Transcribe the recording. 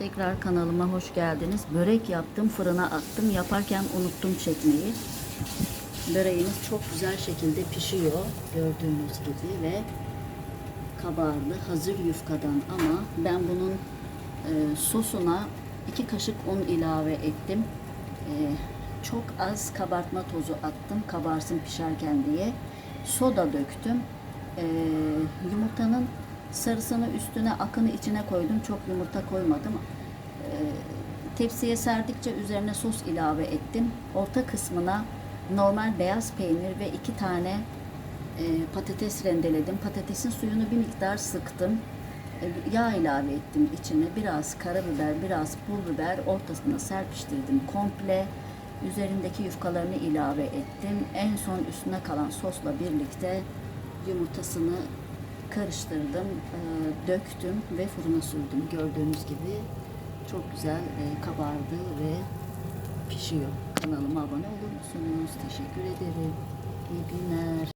Tekrar kanalıma hoş geldiniz. Börek yaptım, fırına attım. Yaparken unuttum çekmeyi. Böreğimiz çok güzel şekilde pişiyor. Gördüğünüz gibi ve kabardı. Hazır yufkadan ama ben bunun e, sosuna iki kaşık un ilave ettim. E, çok az kabartma tozu attım kabarsın pişerken diye. Soda döktüm. E, yumurtanın sarısını üstüne akını içine koydum. Çok yumurta koymadım. E, tepsiye serdikçe üzerine sos ilave ettim. Orta kısmına normal beyaz peynir ve iki tane e, patates rendeledim. Patatesin suyunu bir miktar sıktım. E, yağ ilave ettim içine. Biraz karabiber, biraz pul biber ortasına serpiştirdim komple. Üzerindeki yufkalarını ilave ettim. En son üstüne kalan sosla birlikte yumurtasını karıştırdım, e, döktüm ve fırına sürdüm. Gördüğünüz gibi çok güzel e, kabardı ve pişiyor. Kanalıma abone olur musunuz? Teşekkür ederim. İyi günler.